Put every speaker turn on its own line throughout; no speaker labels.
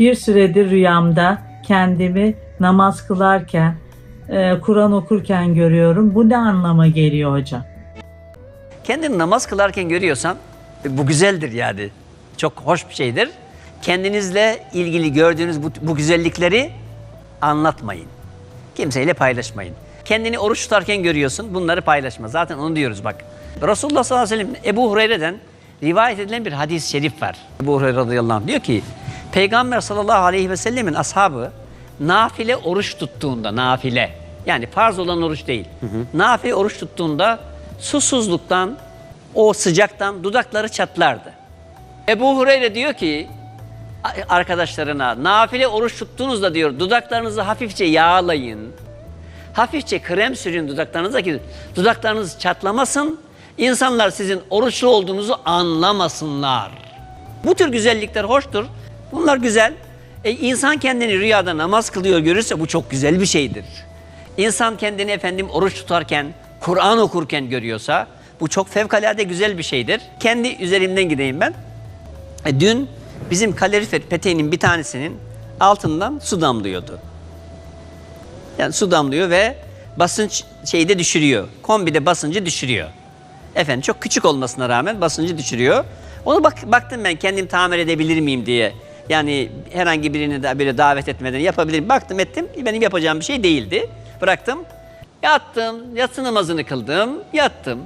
Bir süredir rüyamda kendimi namaz kılarken, e, Kur'an okurken görüyorum. Bu ne anlama geliyor hocam?
Kendini namaz kılarken görüyorsan e, bu güzeldir yani. Çok hoş bir şeydir. Kendinizle ilgili gördüğünüz bu, bu güzellikleri anlatmayın. Kimseyle paylaşmayın. Kendini oruç tutarken görüyorsun bunları paylaşma. Zaten onu diyoruz bak. Resulullah sallallahu aleyhi ve sellem Ebu Hureyre'den rivayet edilen bir hadis-i şerif var. Ebu Hureyre radıyallahu anh diyor ki Peygamber sallallahu aleyhi ve sellemin ashabı nafile oruç tuttuğunda nafile yani farz olan oruç değil. Nafile oruç tuttuğunda susuzluktan o sıcaktan dudakları çatlardı. Ebu Hureyre diyor ki arkadaşlarına nafile oruç tuttuğunuzda diyor dudaklarınızı hafifçe yağlayın. Hafifçe krem sürün dudaklarınıza ki dudaklarınız çatlamasın. İnsanlar sizin oruçlu olduğunuzu anlamasınlar. Bu tür güzellikler hoştur. Bunlar güzel. E, insan kendini rüyada namaz kılıyor görürse bu çok güzel bir şeydir. İnsan kendini efendim oruç tutarken, Kur'an okurken görüyorsa bu çok fevkalade güzel bir şeydir. Kendi üzerimden gideyim ben. E, dün bizim kalorifer peteğinin bir tanesinin altından su damlıyordu. Yani su damlıyor ve basınç şeyi de düşürüyor. Kombide basıncı düşürüyor. Efendim çok küçük olmasına rağmen basıncı düşürüyor. Onu bak, baktım ben kendim tamir edebilir miyim diye. Yani herhangi birini de böyle davet etmeden yapabilirim. Baktım ettim. Benim yapacağım bir şey değildi. Bıraktım. Yattım. Yatsı namazını kıldım. Yattım.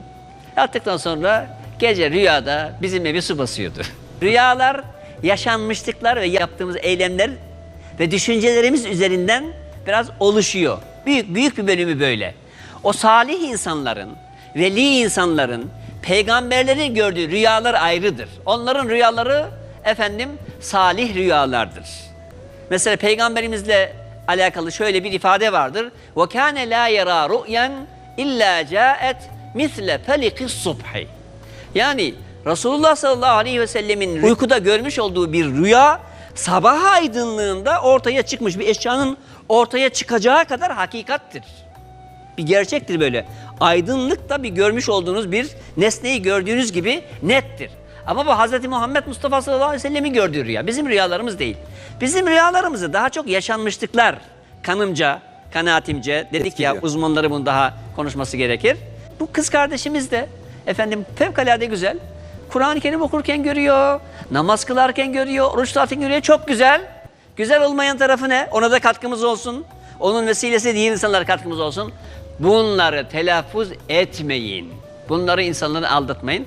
Yattıktan sonra gece rüyada bizim evi su basıyordu. Rüyalar yaşanmışlıklar ve yaptığımız eylemler ve düşüncelerimiz üzerinden biraz oluşuyor. Büyük büyük bir bölümü böyle. O salih insanların, veli insanların, peygamberlerin gördüğü rüyalar ayrıdır. Onların rüyaları efendim salih rüyalardır. Mesela peygamberimizle alakalı şöyle bir ifade vardır. Kâne lâ yerâ ru'yen illa câet misle felikis subhi. Yani Resulullah sallallahu aleyhi ve sellemin uykuda görmüş olduğu bir rüya sabah aydınlığında ortaya çıkmış bir eşyanın ortaya çıkacağı kadar hakikattir. Bir gerçektir böyle. Aydınlık da bir görmüş olduğunuz bir nesneyi gördüğünüz gibi nettir. Ama bu Hz. Muhammed Mustafa sallallahu aleyhi ve sellemin gördüğü rüya. Bizim rüyalarımız değil. Bizim rüyalarımızı daha çok yaşanmışlıklar kanımca, kanaatimce dedik ya
Etkiliyor.
uzmanları bunu daha konuşması gerekir. Bu kız kardeşimiz de efendim fevkalade güzel. Kur'an-ı Kerim okurken görüyor, namaz kılarken görüyor, oruç tutarken görüyor. Çok güzel. Güzel olmayan tarafı ne? Ona da katkımız olsun. Onun vesilesi diğer insanlara katkımız olsun. Bunları telaffuz etmeyin. Bunları insanları aldatmayın.